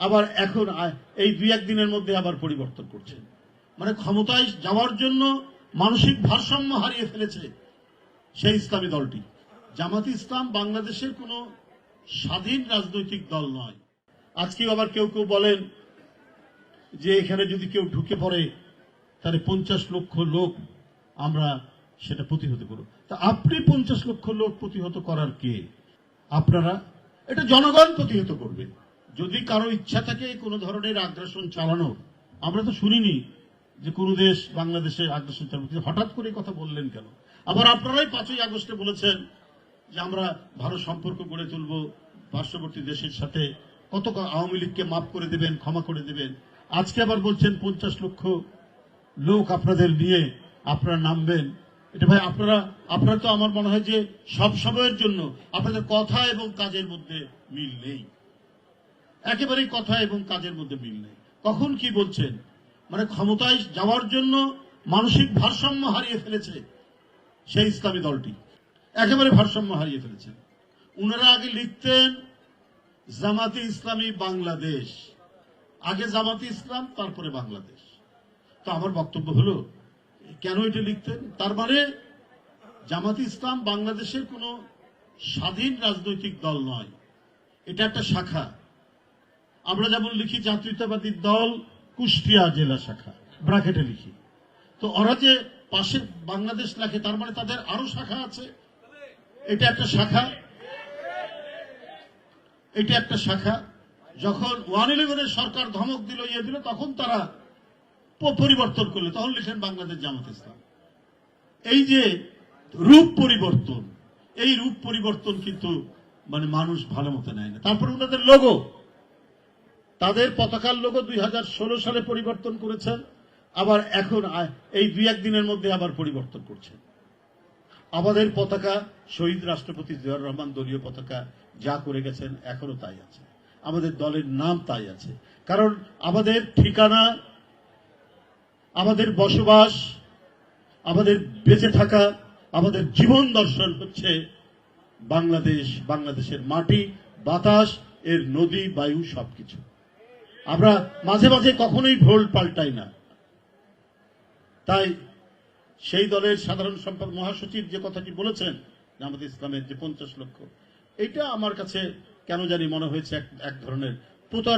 আবার এখন এই দুই একদিনের মধ্যে আবার পরিবর্তন করছেন মানে ক্ষমতায় যাওয়ার জন্য মানসিক ভারসাম্য হারিয়ে ফেলেছে সেই ইসলামী দলটি। জামাত ইসলাম বাংলাদেশের কোনো স্বাধীন রাজনৈতিক দল নয়। আজকেও আবার কেউ কেউ বলেন যে এখানে যদি কেউ ঢুকে পড়ে, তাহলে পঞ্চাশ লক্ষ লোক আমরা সেটা প্রতিহত করব। তা আপনি পঞ্চাশ লক্ষ লোক প্রতিহত করার কে? আপনারা? এটা জনগণ প্রতিহত করবে। যদি কারও ইচ্ছা থাকে কোনো ধরনের আগ্রাসন চালানো আমরা তো শুনিনি যে কোনো দেশ বাংলাদেশে আগ্রাসন চালানো হঠাৎ করে কথা বললেন কেন? আবার আপনারাই পাঁচই আগস্টে বলেছেন যে আমরা ভালো সম্পর্ক গড়ে তুলব, পার্শ্ববর্তী দেশের সাথে কত আওয়ামী লীগকে মাফ করে দেবেন, ক্ষমা করে দেবেন। আজকে আবার বলছেন পঞ্চাশ লক্ষ লোক আপনাদের নিয়ে আপনারা নামবেন। এটা ভাই, আপনারা আপনারা তো আমার মনে হয় যে সব সময়ের জন্য আপনাদের কথা এবং কাজের মধ্যে মিল নেই। একেবারেই কথা এবং কাজের মধ্যে মিল নেই। কখন কি বলছেন? মানে ক্ষমতায় যাওয়ার জন্য মানসিক ভারসাম্য হারিয়ে ফেলেছে সেই ইসলামী দলটি। একেবারে ভারসাম্য হারিয়ে ফেলেছে। উনারা আগে লিখতেন, জামাতি ইসলামী বাংলাদেশ। আগে জামাতি ইসলাম, তারপরে বাংলাদেশ। তো আমার বক্তব্য হলো, কেন এটা লিখতেন? তার মানে জামাতে ইসলাম বাংলাদেশের কোনো স্বাধীন রাজনৈতিক দল নয়। এটা একটা শাখা। আমরা যেমন লিখি জাতীয়তাবাদী দল কুষ্টিয়া জেলা শাখা, ব্রাকেটে লিখি। তো ওরা যে পাশে বাংলাদেশ লেখে তার মানে তাদের আরও শাখা আছে? এটা একটা শাখা। এটা একটা শাখা। যখন ওয়ান ইলেভেনের সরকার ধমক দিল ইয়ে দিল, তখন তারা পরিবর্তন করল। তখন লিখলেন বাংলাদেশ জামাত ইসলাম। এই যে রূপ পরিবর্তন, এই রূপ পরিবর্তন কিন্তু মানে মানুষ ভালো মতো নেয় না। তারপরে ওনাদের লোগো তাদের পতাকার লোগো দুই সালে পরিবর্তন করেছেন আবার এখন এই দুই একদিনের মধ্যে আবার পরিবর্তন করছেন আমাদের পতাকা শহীদ রাষ্ট্রপতি জিয়াউর রহমান দলীয় পতাকা যা করে গেছেন, এখনও তাই আছে। আমাদের দলের নাম তাই আছে। কারণ আমাদের ঠিকানা, আমাদের বসবাস, আমাদের বেঁচে থাকা, আমাদের জীবন দর্শন হচ্ছে বাংলাদেশ, বাংলাদেশের মাটি, বাতাস, এর নদী, বায়ু, সবকিছু। আমরা মাঝে মাঝে কখনোই ভোল পাল্টাই না। তাই সেই দলের সাধারণ সম্পাদক মহাসচিব যে কথাটি বলেছেন জামাত ইসলামের যে পঞ্চাশ লক্ষ, এটা আমার কাছে কেন জানি মনে হয়েছে এক এক ধরনের প্রতারণা।